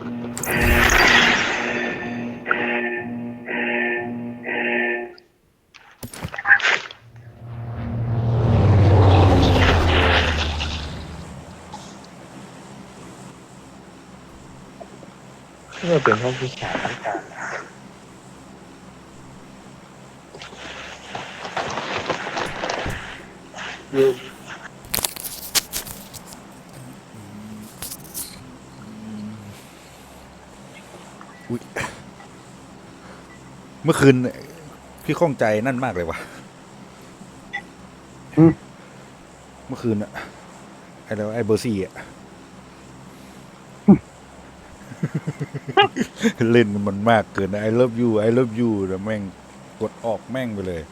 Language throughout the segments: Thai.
นี่เป็นห้องที่ มื่อคืนเนี่ยพี่ข้องใจนั่นมากเลยว่ะเมื่อคืนอะไอ้แล้วไอ้เบอร์ซี่อะเล่นมันมากเกินไอ้ love you I love you แล้วแม่งกดออกแม่งไปเลย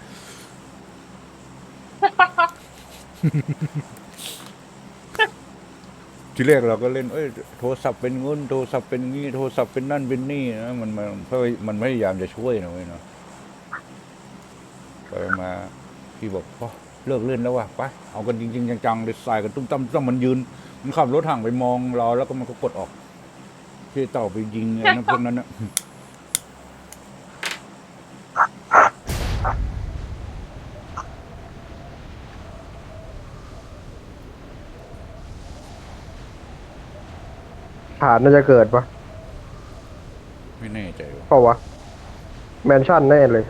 ทีแรกเราก็เล่นเอ้ยโทรศัพท์เป็นเงินโทรศัพท์เป็นงี้โทรศัพท์เป็นนั่นเป็นนี่นะมันมันเพราะมันพยายามจะช่วยนะเว้ยเนาะไปมาพี่บอกพอเลิกเล่นแล้วว่ะไปเอากันจริงๆจังๆเลยใส่กันตุ้มตั้มตั้มมันยืน มันขับรถห่างไปมองเราแล้วก็มันก็กดออกที่เต่าไปยิงไอ้นั่นพวกนั้นนะ ฐานน่าจะเกิดปะไม่แน่ใจว่ะเปล่าวะแมนชั่นแน่เลย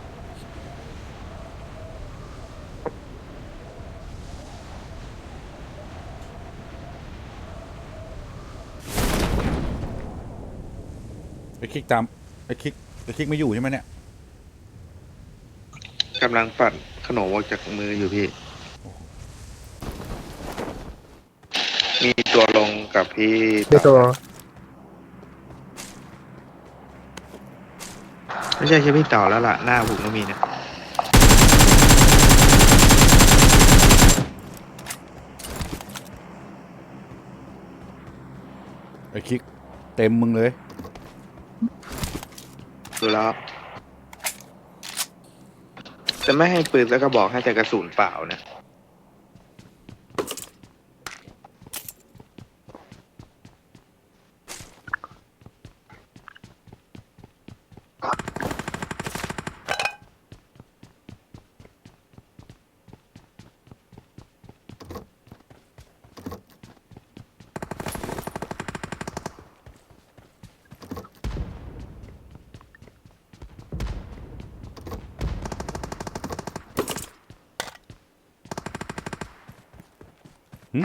ไอ้คลิกตามไอ้คลิกไอ้คลิกไม่อยู่ใช่ไหมเนี่ยกำลังปัดขนมออกจากมืออยู่พี่ มีตัวลงกับพี่เดี๋ยวตัว ไม่ใช่แค่พี่เต่าแล้วล่ะ หน้าผมก็มีนะไอ้คลิกเต็มมึงเลย ดูแล้ว จะไม่ให้ปืนแล้วก็บอกให้แต่กระสุนเปล่านะ ม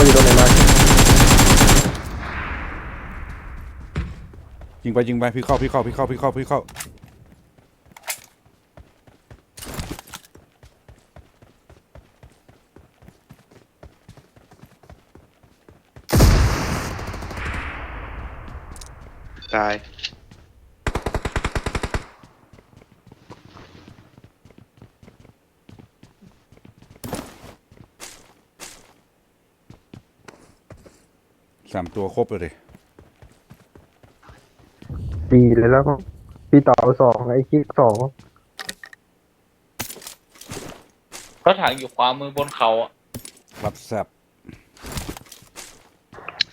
ันอยู่ตรงไหนมายิงไปยิงไปพี่เข้าพี่เข้าพี่เข้าพี่เข้าพี่เข้า ตาย สามตัวครบเลยดิดีเลยแล้วก็พี่ต่อสองไอ้คิกสองรถถังอยู่ขวามือบนเขาอะรับแซบ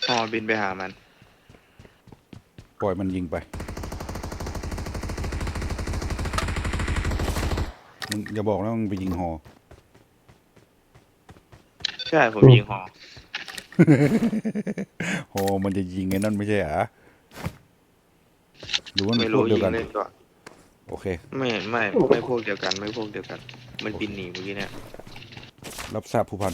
พอบินไปหามัน ปล่อยมันยิงไป มึงอย่าบอกนะมึงไปยิงหอ ใช่ผมยิงหอ หอมันจะยิงไอ้นั่นไม่ใช่เหรอหรือว่ามันไม่พรู้วกเดียิยวงกัน เล่นก็โอเค ไม่ไม่ไม่พวกเดียวกัน ไม่พวกเดียวกัน มันบินหนีเมื่อกี้เนี่ยรับทราบผู้พัน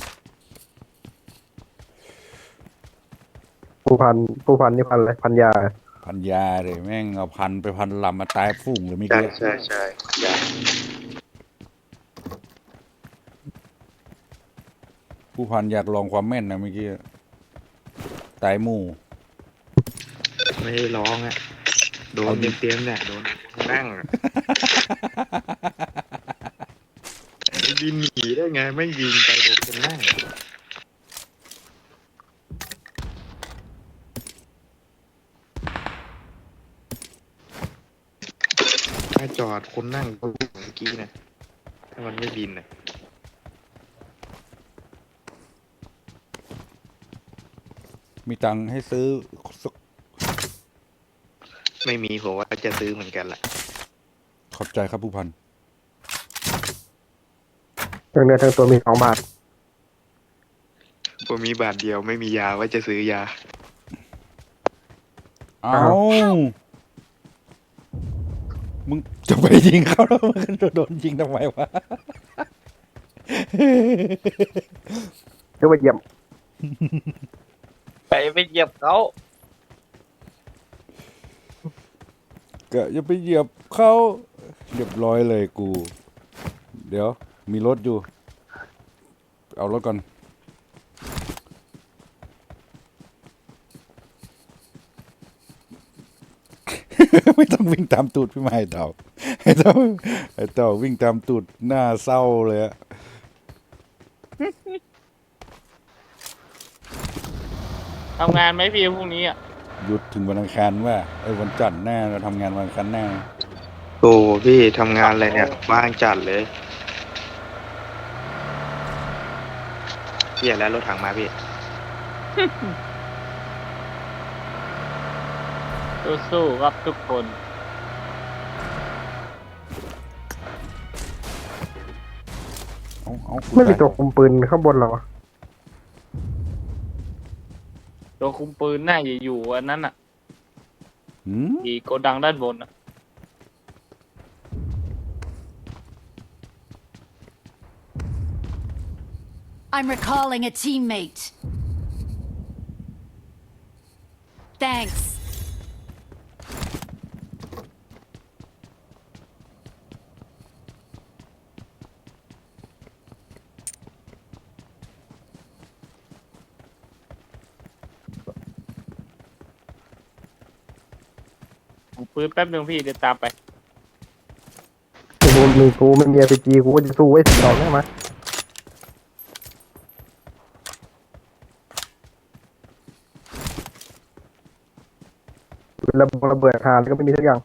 ผู้พันผู้พันนี่พันอะไรพันยา พันยาเลยแม่งเอาพันไปพันลำมาตายฟุ้งเลยไม่ใช่เกี่ใช่ใช่อยา ผู้พันอยากลองความแม่นนะเมื่อกี้ตายหมู่ ไม่ได้ร้องอะ โดนเต็มเต็มๆเนี่ยโดนนั่งอะไอ้บินหนีได้ไง ไม่ยิงไปโดนคนนั่งมาจอดคนนั่งเมื่อกี้นะถ้ามันไม่บินนะ มีตังค์ให้ซื้อสักไม่มีผมว่าจะซื้อเหมือนกันแหละขอบใจครับผู้พัน ทั้งเนื้อทั้งตัวมีสองบาท ผมมีบาทเดียวไม่มียาว่าจะซื้อยา เอา มึงจะไปยิงเขาแล้วมึงจะโดนยิงทำไมวะเรียกว่าเยี่ยม ไปไปเหยียบเขาก็อย่าไปเหยียบเขาเรียบร้อยเลยกู เดี๋ยว มีรถอยู่ เอารถก่อน ไม่ต้องวิ่งตามตูดพี่ไม้เต่าไอ้เต่าไอ้เต่าวิ่งตามตูดหน้าเศร้าเลยอะ ทำงานไหมพี่พรุ่งนี้อะหยุดถึงวันอังคารว่าไอ้ยวันจันทร์หน้าเราทำงานวันอังคารหน้าโอ้พี่ทำงานอะไรเนี่ยว่างจัดเลยพี่อย่าแล้วรถถังมาพี่สู้ๆครับทุกคน เอาเอากูไม่มีตายตัวคุมปืนข้างบนเหรอวะ ตัวคุมปืนน่าจะอยู่อันนั้นอะหืมอีโกดังด้านบนอะ I'm recalling a teammate. Thanks. ปืนแป๊บหนึ่งพี่เดี๋ยวตามไป กูมีกูไม่มี RPG กูก็จะสู้ไว้สิบดอกได้ไหมระเบิดระเบิดหาแล้วก็ไม่มีสักอย่าง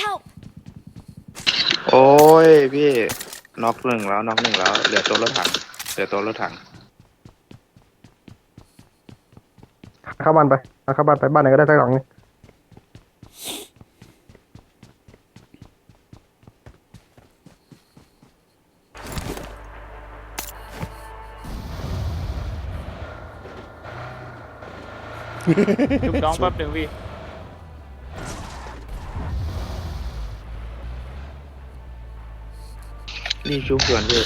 Help! โอ้ยพี่น็อกหนึ่งแล้วน็อกหนึ่งแล้ว เหลือตัวรถถังเหลือตัวรถถัง เข้าบ้านไปเอาเข้าบ้านไปบ้านไหนก็ได้สักหลังนึงชุบน้องแป๊บหนึ่งพี่ นี่ชุบส่วนพี่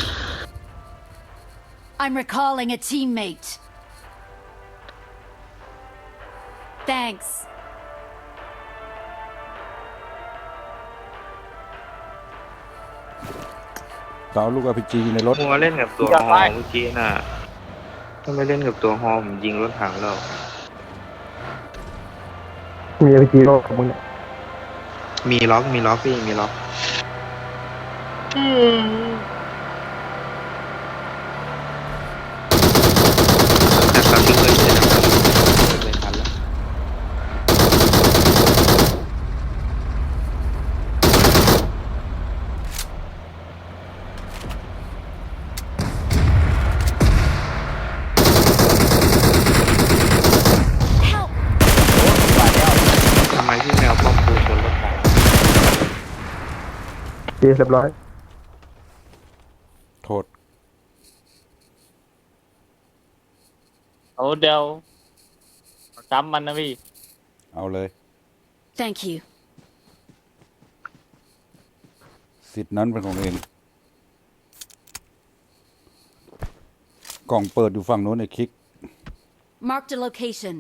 I'm recalling a teammate. Thanks. ต่อลูกอ p พีในรถ มัวเล่นกับตัวอยากฮอได้เมื่อกี้น่ะถ้าไม่เล่นกับตัวฮอผมยิงรถถังแล้วมี RPG โลกของมึงเนี่ยมีล็อกมีล็อกพี่มีล็อกแต่ตอนที่เคยเห็นนะครับเลยทันแล้ว Help! ทำไมพี่แมวป้อมปืนบนรถถัง เรียบร้อย โทษโอ้เดี๋ยวจำมันนะพี่ เอาเลย Thank you. สิทธิ์นั้นเป็นของเอง กล่องเปิดอยู่ฝั่งโน้นไอ้คลิก Marked a location.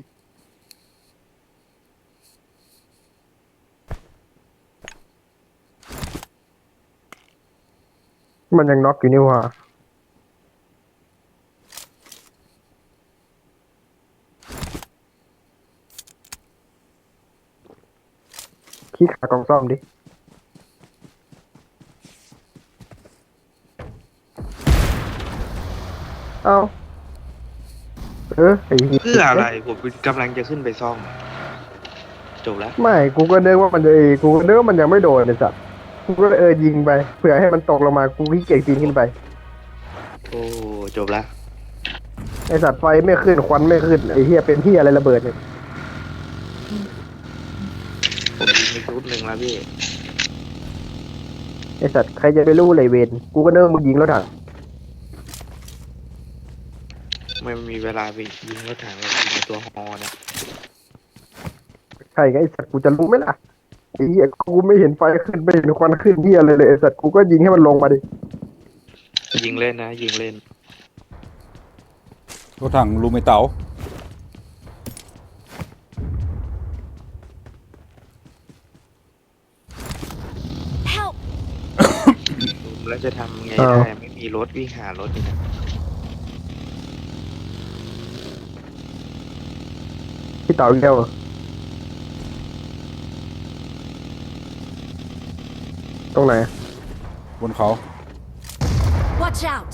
มันยังน็อกอยู่นี่หว่าขี้ขากล่องซ่อมดิ เอาเออไอ้หี้ยเพื่ออะไรผมกำลังจะขึ้นไปซ่อมจบแล้ว ไม่ กูก็นึกว่ามันจะกูก็นึกว่ามันยังไม่โดนไอ้สัตว์ กูก็เลยเออยิงไปเผื่อให้มันตกลงมากูขี้เกียจปีนขึ้นไปโอ้จบแล้วไอสัตว์ไฟไม่ขึ้นควันไม่ขึ้นไอเฮียเป็นเฮียอะไรระเบิดเนี่ยผมยิงไปชุดหนึ่งแล้วพี่ไอสัตว์ใครจะไปรู้เลยเวนกูก็นึกว่ามึงยิงรถถังไม่มีเวลาไปยิงรถถังเลยยิงในตัวฮอนะใช่ไงไอสัตว์กูจะรู้ไหมล่ะ ไอเฮียกูไม่เห็นไฟขึ้นไม่เห็นควันขึ้นเฮียอะไรเลยไอสัตว์กูก็ยิงให้มันลงมาดิ ยิงเล่นนะ ยิงเล่น รถถังลูมิเต๋า Help! แล้วจะทำไงได้ ไม่มีรถวิ่งหารถนี่นะพี่เต๋าอีกแล้วเหรอ ตรงไหน บนเขา Watch out!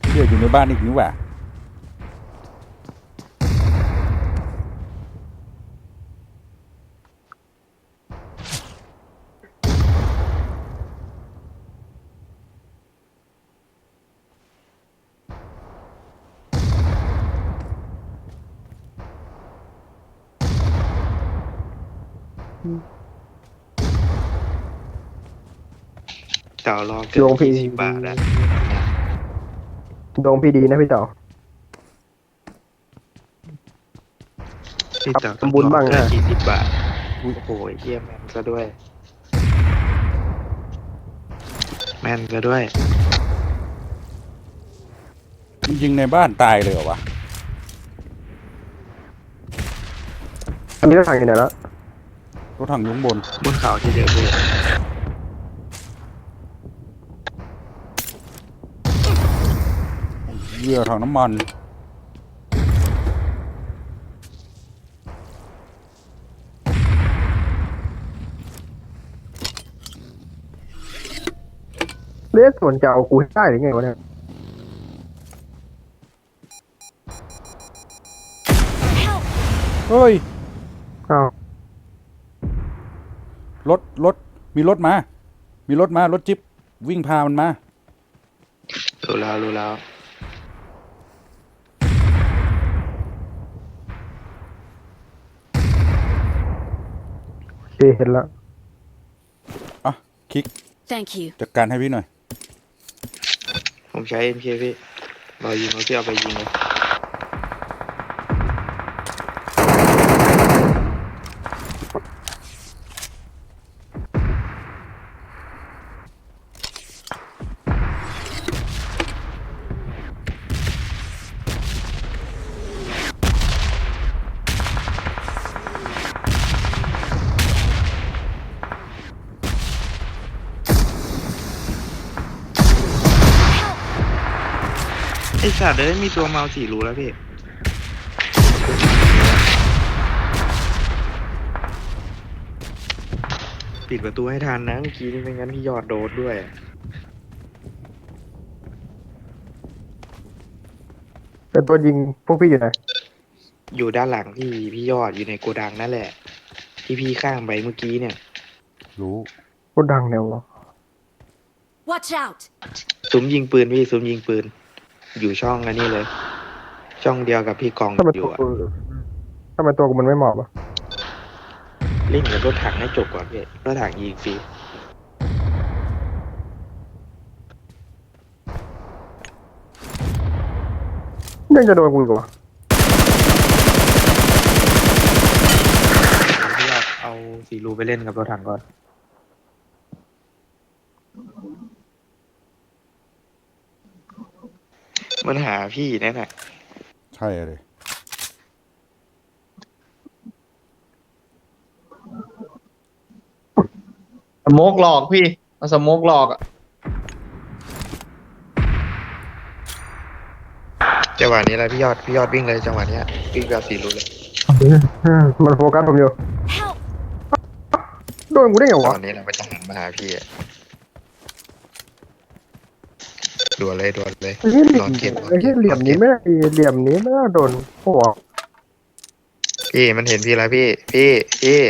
เที่ยอยู่ในบ้านอีกนี่หว่า เต่ารอเกือบยี่สิบบาทอะดวงพี่ดีนะพี่เต๋าที่เต่าทำบุญบ้างนะยี่สิบบาทโอ้โหเยี่ยมแม่นซะด้วย แม่นซะด้วย ยิงในบ้านตายเลยเหรอวะอันนี้รถถังอยู่ไหนแล้ว รถถังอยู่ข้างบน บนเขาที่เดียวเลยเรือถังน้ำมัน เลสส่วนจะเอากูให้ได้หรือไงวะเนี่ย Help! เฮ้ย อ้าว รถรถมีรถมา มีรถมารถจิ๊บวิ่งพามันมา รู้แล้วรู้แล้วโอเคเห็นแล้ว อะคลิก Thank you. จัดการให้พี่หน่อย ผมใช้ MK พี่รอยิงเขาที่เอาไปยิงเลย ไอสัตว์เอ้ยมีตัวเมาสี่รูแล้วพี่ปิดประตูให้ทันนะเมื่อกี้นี่ไม่งั้นพี่ยอดโดดด้วย เป็นตัวยิงพวกพี่อยู่ไหนอยู่ด้านหลังพี่พี่ยอดอยู่ในโกดังนั่นแหละ ที่พี่ข้ามไปเมื่อกี้เนี่ย รู้ก็ดังแนววะ Watch out! ซุ้มยิงปืนพี่ซุ้มยิงปืน อยู่ช่องอันนี้เลย ช่องเดียวกับพี่กองถ้ามันอตัยู่วอะกูถ้ามันตัวกูมันไม่เหมาะปะเล่นกับรถถังให้จบก่อนพี่รถถังยิงฟรียังจะโดนกูอีกวะพี่ยอดเอาสีรูไปเล่นกับรถถังก่อน มันหาพี่แน่น่ะใช่เลยสโมกหลอกพี่เอาสโมกหลอกอะจังหวะนี้แหละพี่ยอดพี่ยอดวิ่งเลยจังหวะเนี้ยวิ่งแบบสีรูเลยมันโฟกัสผมอยู่ Help! โดนกูได้ไงตวะอนนี้แหละมันจะหันมาหาพี่อะ ด่วนเลยด่วนเลยไอ้เหี้ยเหลี่นยอมนเก็บนอนไอ้เก็เหี้ยบเหลี่ยมนี้ไม่ได้เหลี่ยมนี้ไม่น่าโดนหัวพี่มันเห็นพี่แล้วพี่ พี่พี่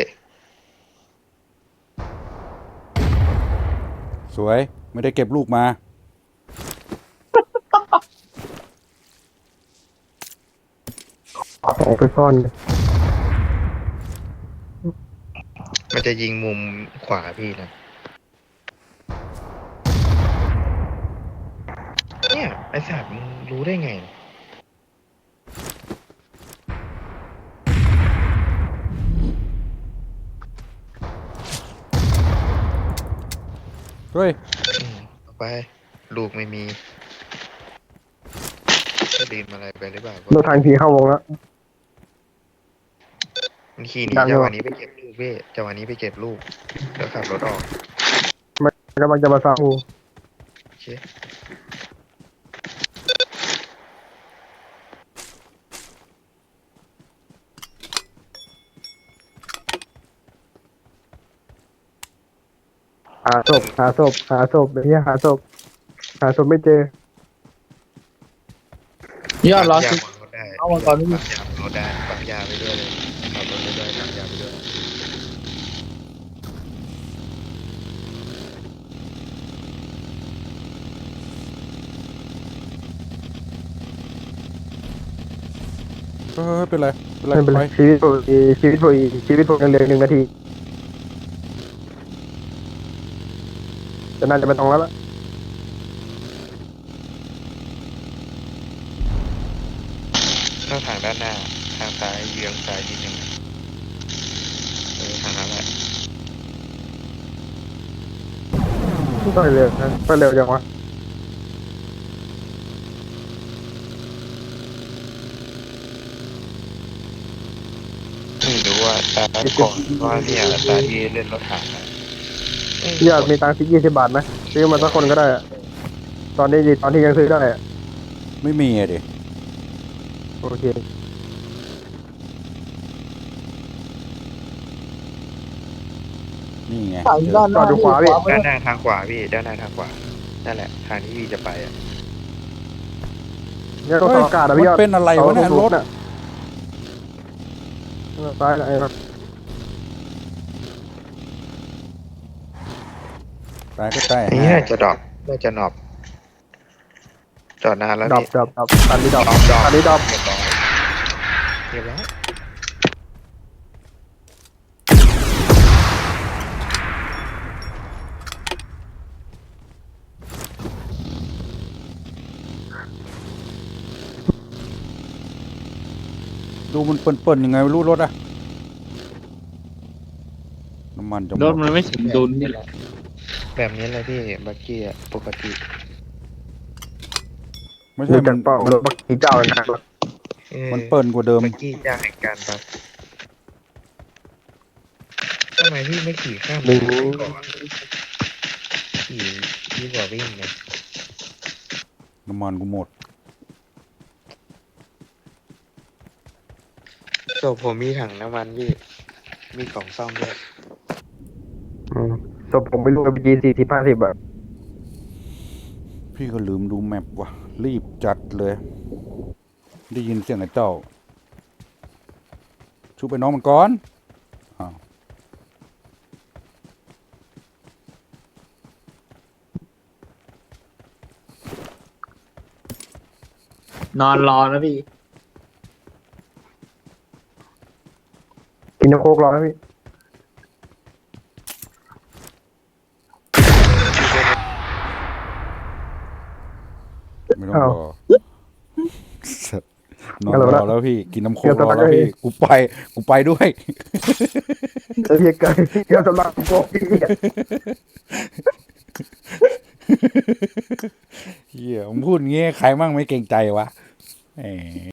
สวย ไม่ได้เก็บลูกมาเอาของไปซ่อนมันจะยิงมุมขวาพี่นะเนี่ย ไอ้สัตว์มึงรู้ได้ไง เฮ้ย อืมเอาไป ลูกไม่มีจะลืมอะไรไปหรือเปล่าโดนทางผีเข้าวงแล้ว มันขี่หนีดังจังหเลวะยนี้ไปเก็บลูกพี่จังหวะนี้ไปเก็บลูก แล้วขับรถออกกำลังจะมาซ้ำกู โอเค หาศพหาศพหาศพไอ้เหี้ยหาศพหาศพไม่เจอ ยอดร้อยปั๊สิมยารถได้เอามาก่อนนี่ปั๊มยารถได้ปั๊มยาไปด้วยเลยขับรถไปด้วยปั๊มยาไปด้วยเฮ้ยเป็นไร เป็นไรไม่เป็นไรไปชีวิตผมอีชีวิตผมอีชีวิตผมยังเหลือหนึ่งนาที จะน่าจะไม่ต้องแล้วล่ะหน้าทางด้านหน้า ทางซ้ายเยื้องซ้ายนิดนึงเออทางนั้นแหละไปเร็วนะไปเร็วจังวะไม่รู้ว่าตาก่อนว่าเนี่ยตาที่เล่นรถถังอะ เอ้ยพี่ยอดมีตังค์สิยี่สิบบาทไหมซื้อมาสักคนก็ได้อะตอนนี้ดีตอนที่ยังซื้อได้อะไม่มีอะดิโอเคนี่ไงฝั่งเจอด้านหจอน้าดดูขวาพี่ด้านหน้าทางขวาพี่ด้านหน้าทางขวานั่นแหละ ทางที่พี่จะไปอะเนี่ยต้องเฮ้ต่ยออากาศนะพี่ยอดมันเป็นอะไรวะเนี่ยสารถน่ะซ้ายนะไอ้รถ ตายก็ตายอันนี้น่าจะดรอปน่าจะหนอบจอดนานแล้วดรอปพี่ดรอปดรอปอันนี้ดรอปดรอปดรอปอันนี้ดรอปเรียบร้อยเรียบร้อยดูมันเปิ่นๆยังไงไม่รู้รถอะน้ำมันจะหมรถดมันไม่สมดุลนี่แหละ แบบนี้เลยพี่บักกี้อะปกติไม่ดูใช่มัจากนเป้ารถบักกี้เจ้าเลยนะออมันเปิ่นกว่าเดิมบักกี้จ้างแห่งการบักทำไมพี่ไม่ขี่ข้ามหนึ่งก่อนขี่ดีกว่าวิ่งเนี่ยน้ำมันกูหมดศพผมมีถังน้ำมันพี่มีกล่องซ่อมด้วยอื มศพผมไปลูกไปจีสี่สิบห้าสิบแบบพี่ก็ลืมดูแมปว่ะ รีบจัดเลย ได้ยินเสียงไอ้เจ้าชุบไปน้องมันก่อนอ้าวนอนรอนะพี่ กินน้ำโคกรอนะพี่ไม่ ต้องรอสัตว์นอนรอแล้วพี่กินน้ำโค้กรอแล้วพี่กูไปกูไปด้วยไอ้เหี้ยเกินเกี่ยวสำหรับโคกพี่เฮียมึงพูดงี้ใครมั่งไม่เกรงใจวะแหม